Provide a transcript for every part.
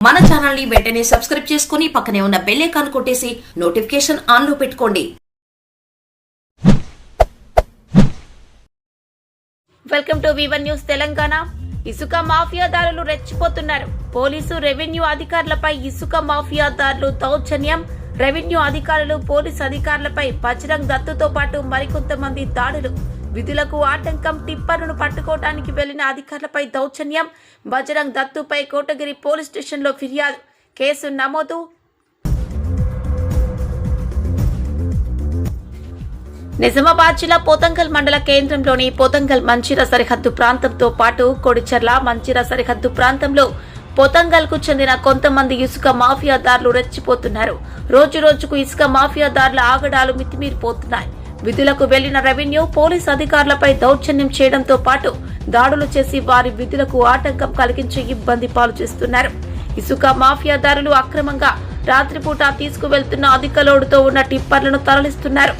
మన ఛానల్ని వెంటనే సబ్స్క్రైబ్ చేసుకుని పక్కనే ఉన్న బెల్ ఐకాన్ కొట్టేసి నోటిఫికేషన్ ఆన్లో పెట్టుకోండి. Welcome to వివన్ news Telangana. ఇసుక మాఫియాదారులు రెచ్చిపోతున్నారు. పోలీసు రెవెన్యూ అధికారులపై ఇసుక మాఫియాదారులు దౌర్జన్యం. రెవెన్యూ అధికారులు పోలీసు అధికారులపై బజరంగ్ దత్తుతో పాటు మరికొంతమంది దాడులు. విధులకు ఆటంకం టిప్పర్ను పట్టుకోవటానికి వెళ్ళిన అధికారులపై దౌర్జన్యం. బజరంగ్ దత్తుపై కోటగిరి పోలీస్ స్టేషన్లో ఫిర్యాదు. కేసు నమోదు. నిజామాబాద్ జిల్లా పోతంగల్ మండల కేంద్రంలోని పోతంగల్ మంచిర సరిహద్దు ప్రాంతంతో పాటు కొడిచెర్ల మంచిర సరిహద్దు ప్రాంతంలో పోతంగల్కు చెందిన కొంతమంది ఇసుక మాఫియాదారులు రెచ్చిపోతున్నారు. రోజు రోజుకు ఇసుక మాఫియాదారుల ఆగడాలు మితిమీరిపోతున్నాయి. విధులకు వెళ్ళిన రెవెన్యూ పోలీస్ అధికారులపై దౌర్జన్యం చేయడంతో పాటు దాడులు చేసి వారి విధులకు ఆటంకం కలిగించి ఇబ్బంది పాలు చేస్తున్నారు. ఇసుక మాఫియాదారులు అక్రమంగా రాత్రిపూట తీసుకువెళ్తున్న అధిక లోడుతో ఉన్న టిప్పర్లను తరలిస్తున్నారు.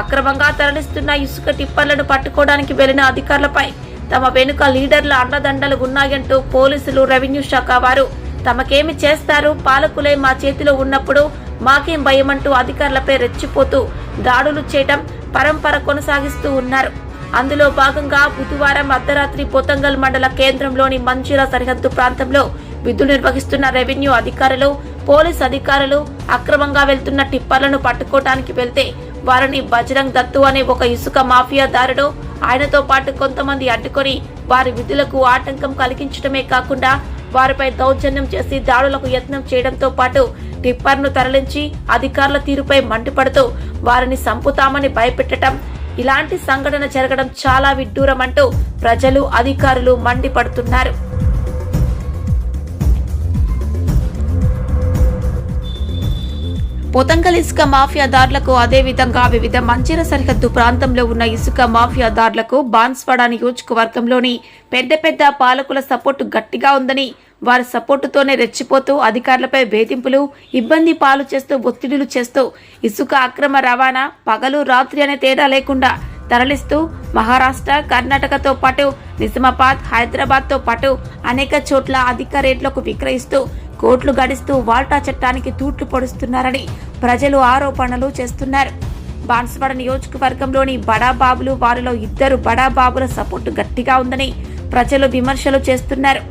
అక్రమంగా తరలిస్తున్న ఇసుక టిప్పర్లను పట్టుకోవడానికి వెళ్ళిన అధికారులపై తమ వెనుక లీడర్ల అండదండలు ఉన్నాయంటూ పోలీసులు రెవెన్యూ శాఖ వారు తమకేమి చేస్తారు పాలకులే మా చేతిలో ఉన్నప్పుడు మాకేం భయమంటూ అధికారులపై రెచ్చిపోతూ దాడులు చేయటం పరంపర కొనసాగిస్తూ ఉన్నారు. అందులో భాగంగా బుధవారం అర్ధరాత్రి పోతంగల్ మండల కేంద్రంలోని మంచిర సరిహద్దు ప్రాంతంలో విధులు నిర్వహిస్తున్న రెవెన్యూ అధికారులు పోలీస్ అధికారులు అక్రమంగా వెళ్తున్న టిప్పర్లను పట్టుకోవటానికి వెళ్తే వారిని బజరంగ్ దత్తు అనే ఒక ఇసుక మాఫియాదారుడు ఆయనతో పాటు కొంతమంది అడ్డుకొని వారి విధులకు ఆటంకం కలిగించడమే కాకుండా వారిపై దౌర్జన్యం చేసి దాడులకు యత్నం చేయడంతో పాటు టిప్పర్ను తరలించి అధికారుల తీరుపై మండిపడుతూ వారిని సంపుతామని భయపెట్టడం. ఇలాంటి సంఘటన జరగడం చాలా విడ్డూరమంటూ ప్రజలు అధికారులు మండిపడుతున్నారు. పొతంగల్ ఇసుక మాఫియాదారులకు అదేవిధంగా వివిధ మంచిర సరిహద్దు ప్రాంతంలో ఉన్న ఇసుక మాఫియాదారులకు బాన్స్వాడ నియోజకవర్గంలోని పెద్ద పెద్ద పాలకుల సపోర్టు గట్టిగా ఉందని వారి సపోర్టుతోనే రెచ్చిపోతూ అధికారులపై వేధింపులు ఇబ్బంది పాలు చేస్తూ ఒత్తిడులు చేస్తూ ఇసుక అక్రమ రవాణా పగలు రాత్రి అనే తేడా లేకుండా తరలిస్తూ మహారాష్ట్ర కర్ణాటకతో పాటు నిజామాబాద్ హైదరాబాద్తో పాటు అనేక చోట్ల అధిక రేట్లకు విక్రయిస్తూ కోట్లు గడిస్తూ వాల్టా చట్టానికి తూట్లు పొడుస్తున్నారని ప్రజలు ఆరోపణలు చేస్తున్నారు. బాన్స్వాడ నియోజకవర్గంలోని బడాబాబులు వారిలో ఇద్దరు బడాబాబుల సపోర్టు గట్టిగా ఉందని ప్రజలు విమర్శలు చేస్తున్నారు.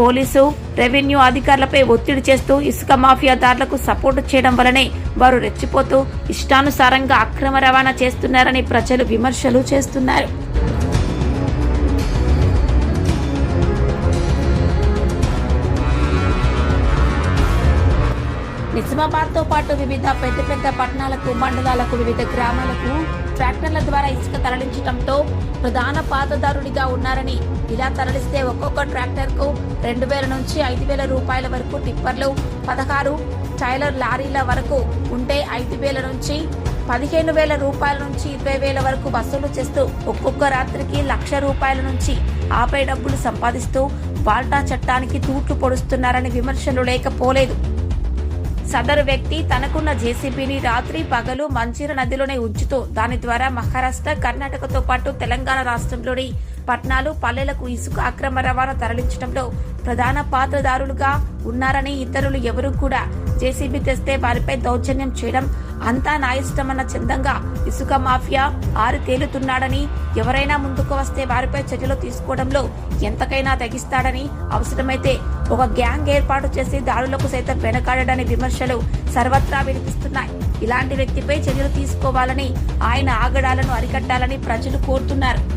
పోలీసు రెవెన్యూ అధికారులపై ఒత్తిడి చేస్తూ ఇసుక మాఫియాదారులకు సపోర్టు చేయడం వలనే వారు రెచ్చిపోతూ ఇష్టానుసారంగా అక్రమ రవాణా చేస్తున్నారని ప్రజలు విమర్శలు చేస్తున్నారు. నిజామాబాద్తో పాటు వివిధ పెద్ద పెద్ద పట్టణాలకు మండలాలకు వివిధ గ్రామాలకు ట్రాక్టర్ల ద్వారా ఇసుక తరలించడంతో ప్రధాన పాతదారుడిగా ఉన్నారని ఇలా తరలిస్తే ఒక్కొక్క ట్రాక్టర్కు రెండు వేల నుంచి ఐదు వేల రూపాయల వరకు టిప్పర్లు పదహారు టైలర్ లారీల వరకు ఉంటే ఐదు వేల నుంచి పదిహేను వేల రూపాయల నుంచి ఇరవై వేల వరకు వసూలు చేస్తూ ఒక్కొక్క రాత్రికి లక్ష రూపాయల నుంచి ఆపై డబ్బులు సంపాదిస్తూ వాల్టా చట్టానికి తూట్లు పొడుస్తున్నారని విమర్శలు లేకపోలేదు. సదరు వ్యక్తి తనకున్న జేసీబీని రాత్రి పగలు మంచిర నదిలోనే ఉంచుతూ దాని ద్వారా మహారాష్ట్ర కర్ణాటకతో పాటు తెలంగాణ రాష్ట్రంలోని పట్నాలు పల్లెలకు ఇసుక అక్రమ రవాణా తరలించడంలో ప్రధాన పాత్రదారులుగా ఉన్నారని ఇతరులు ఎవరూ కూడా జేసీబీ తెస్తే వారిపై దౌర్జన్యం చేయడం అంతా నా ఇష్టమన్న చందంగా ఇసుక మాఫియా ఆరు తేలుతున్నాడని ఎవరైనా ముందుకు వస్తే వారిపై చర్యలు తీసుకోవడంలో ఎంతకైనా తగ్గిస్తాడని అవసరమైతే ఒక గ్యాంగ్ ఏర్పాటు చేసి దాడులకు సైతం వెనకాడని విమర్శలు సర్వత్రా వినిపిస్తున్నాయి. ఇలాంటి వ్యక్తిపై చర్యలు తీసుకోవాలని ఆయన ఆగడాలను అరికట్టాలని ప్రజలు కోరుతున్నారు.